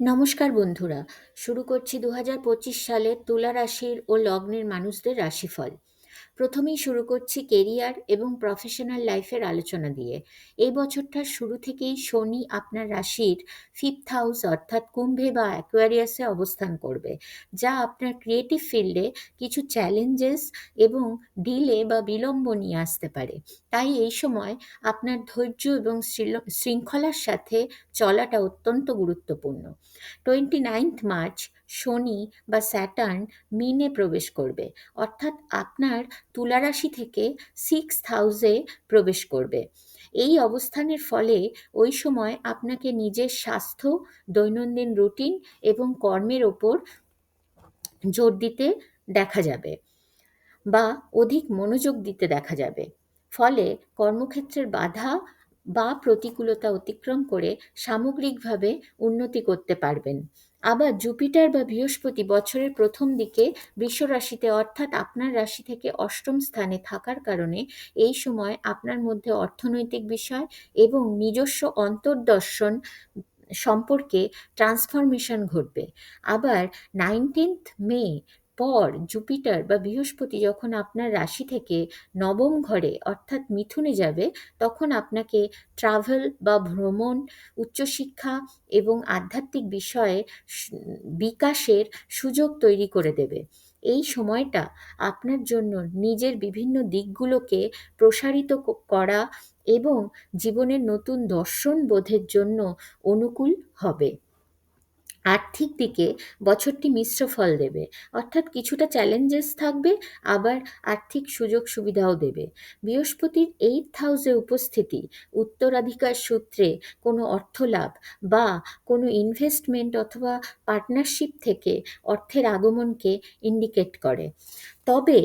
নমস্কার বন্ধুরা শুরু করছি দু হাজার পঁচিশ সালের তুলা রাশির ও লগ্নের মানুষদের রাশিফল। প্রথমেই শুরু করছি কেরিয়ার এবং প্রফেশনাল লাইফের আলোচনা দিয়ে। এই বছরটার শুরু থেকেই শনি আপনার রাশির ফিফথ হাউস অর্থাৎ কুম্ভে বা অ্যাকোয়ারিয়াসে অবস্থান করবে, যা আপনার ক্রিয়েটিভ ফিল্ডে কিছু চ্যালেঞ্জেস এবং ডিলে বা বিলম্ব নিয়ে আসতে পারে। তাই এই সময় আপনার ধৈর্য এবং শৃঙ্খলার সাথে চলাটা অত্যন্ত গুরুত্বপূর্ণ। টোয়েন্টি নাইনথ মার্চ শনি বা স্যাটার্ন মিনে প্রবেশ করবে, অর্থাৎ আপনার তুলারাশি থেকে সিক্স হাউসে প্রবেশ করবে। এই অবস্থানের ফলে ওই সময় আপনাকে নিজের স্বাস্থ্য, দৈনন্দিন রুটিন এবং কর্মের ওপর জোর দিতে দেখা যাবে বা অধিক মনোযোগ দিতে দেখা যাবে। ফলে কর্মক্ষেত্রের বাধা বা প্রতিকূলতা অতিক্রম করে সামগ্রিকভাবে উন্নতি করতে পারবেন। আবার জুপিটার বা বৃহস্পতি বছরের প্রথম দিকে বৃষ রাশিতে অর্থাৎ আপনার রাশি থেকে অষ্টম স্থানে থাকার কারণে এই সময় আপনার মধ্যে অর্থনৈতিক বিষয় এবং নিজস্ব অন্তর্দর্শন সম্পর্কে ট্রান্সফরমেশন ঘটবে। আবার নাইনটিন্থ মে পর জুপিটার বা বৃহস্পতি যখন আপনার রাশি থেকে নবম ঘরে অর্থাৎ মিথুনে যাবে, তখন আপনাকে ট্রাভেল বা ভ্রমণ, উচ্চশিক্ষা এবং আধ্যাত্মিক বিষয়ে বিকাশের সুযোগ তৈরি করে দেবে। এই সময়টা আপনার জন্য নিজের বিভিন্ন দিকগুলোকে প্রসারিত করা এবং জীবনের নতুন দর্শন বোধের জন্য অনুকূল হবে। আর্থিক দিকে বছরটি মিশ্র ফল দেবে। অর্থাৎ কিছুটা চ্যালেঞ্জেস থাকবে, আবার আর্থিক সুযোগ সুবিধাও দেবে। বৃহস্পতির এইট হাউসে উপস্থিতি, উত্তরাধিকার সূত্রে কোনো অর্থ লাভ বা কোনো ইনভেস্টমেন্ট অথবা পার্টনারশিপ থেকে অর্থের আগমনকে ইন্ডিকেট করে। তবে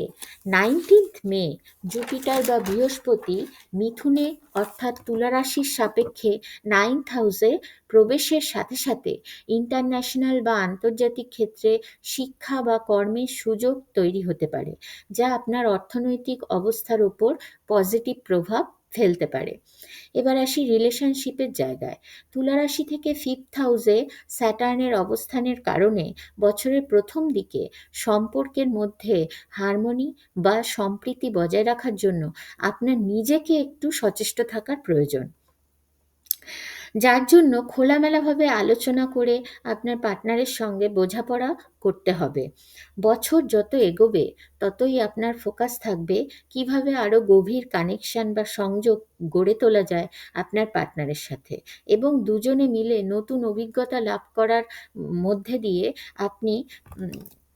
নাইনটিন্থ মে জুপিটার বা বৃহস্পতি মিথুনে অর্থাৎ তুলারাশির সাপেক্ষে নাইন্থ হাউসে প্রবেশের সাথে সাথে ইন্টারন্যাশনাল বা আন্তর্জাতিক ক্ষেত্রে শিক্ষা বা কর্মের সুযোগ তৈরি হতে পারে, যা আপনার অর্থনৈতিক অবস্থার ওপর পজিটিভ প্রভাব ফেলতে পারে। এবার আসি রিলেশনশিপের জায়গায়। তুলারাশি থেকে ফিফথ হাউসে স্যাটার্নের অবস্থানের কারণে বছরের প্রথম দিকে সম্পর্কের মধ্যে হারমোনি বা সম্প্রীতি বজায় রাখার জন্য আপনার নিজেকে একটু সচেষ্ট থাকার প্রয়োজন। যার জন্য খোলামেলাভাবে আলোচনা করে আপনার পার্টনারের সঙ্গে বোঝাপড়া করতে হবে। বছর যত এগোবে, ততই আপনার ফোকাস থাকবে কীভাবে আরও গভীর কানেকশান বা সংযোগ গড়ে তোলা যায় আপনার পার্টনারের সাথে। এবং দুজনে মিলে নতুন অভিজ্ঞতা লাভ করার মধ্যে দিয়ে আপনি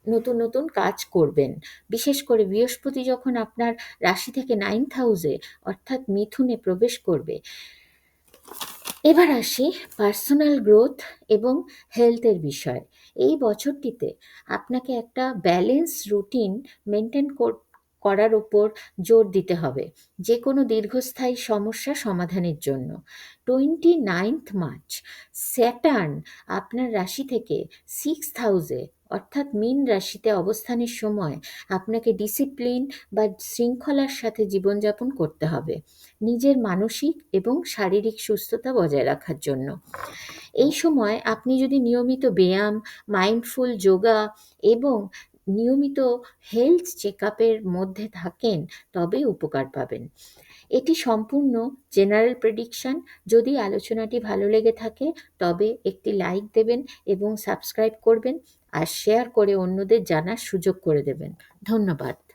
নতুন নতুন কাজ করবেন। বিশেষ করে বৃহস্পতি যখন আপনার রাশি থেকে নাইন্থ হাউসে অর্থাৎ মিথুনে প্রবেশ করবে এবার আসি পার্সোনাল গ্রোথ এবং হেলথের বিষয়। এই বছরটিতে আপনাকে একটা ব্যালেন্স রুটিন মেনটেন করার ওপর জোর দিতে হবে। যে কোনো দীর্ঘস্থায়ী সমস্যা সমাধানের জন্য। টোয়েন্টি নাইনথ মার্চ, স্যাটার্ন আপনার রাশি থেকে সিক্স হাউসে, অর্থাৎ মীন রাশিতে অবস্থানের সময় আপনাকে ডিসিপ্লিন বা শৃঙ্খলার সাথে জীবনযাপন করতে হবে। নিজের মানসিক এবং শারীরিক সুস্থতা বজায় রাখার জন্য। এই সময় আপনি যদি নিয়মিত ব্যায়াম, মাইন্ডফুল, যোগা এবং নিয়মিত হেলথ চেক আপের মধ্যে থাকেন, তবে উপকার পাবেন। এটি সম্পূর্ণ জেনারেল প্রেডিকশান যদি আলোচনাটি ভালো লেগে থাকে, তবে একটি লাইক দেবেন এবং সাবস্ক্রাইব করবেন আর শেয়ার করে অন্যদের জানার সুযোগ করে দেবেন। ধন্যবাদ।